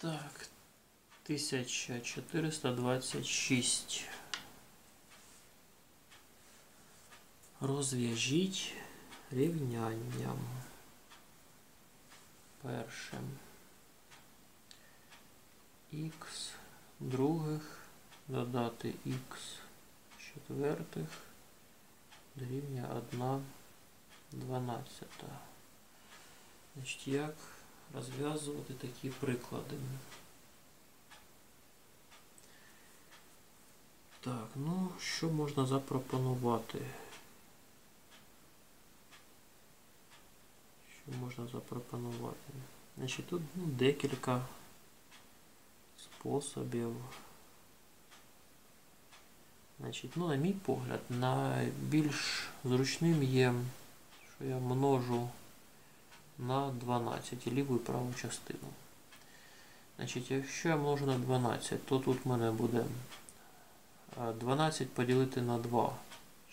Так, 1426. Розв'яжіть рівнянням. Першим. Х других додати х четвертих дорівнює 1 дванадцята. Значить, як розв'язувати такі приклади? Так, ну що можна запропонувати? Що можна запропонувати? Значить, тут ну, декілька способів. Значить, ну, на мій погляд, найбільш зручним є, що я множу на 12 ліву і праву частину. Значить, якщо я множу на 12, то тут в мене буде 12 поділити на 2.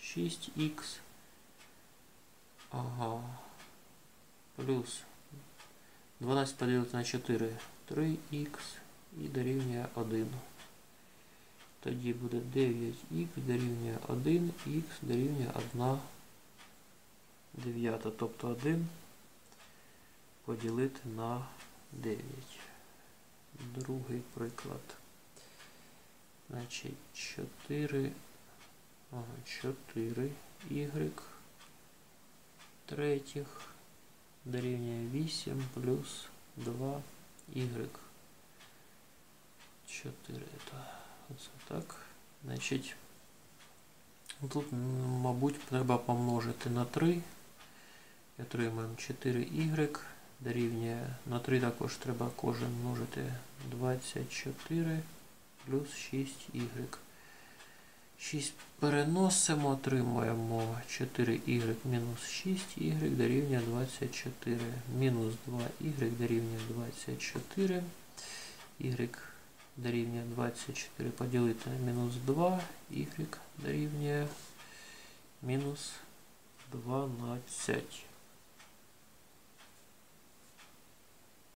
6х. Ага. Плюс 12 поділити на 4. 3х і дорівнює 1. Тоді буде 9х дорівнює 1, х дорівнює 1 дев'ята, тобто 1 поділити на 9. Другий приклад. Значить 4, ага, 4 y третіх дорівнює 8 плюс 2 y. 4. Так. Оце так. Значить, тут, мабуть, треба помножити на 3. Отримаємо 4y дорівнює. На 3 також треба кожен множити 24 плюс 6y. 6 переносимо, отримуємо 4y мінус 6y дорівнює 24. Мінус 2y дорівнює 24. y дорівнює 24 поділити на мінус 2, y дорівнює мінус 12.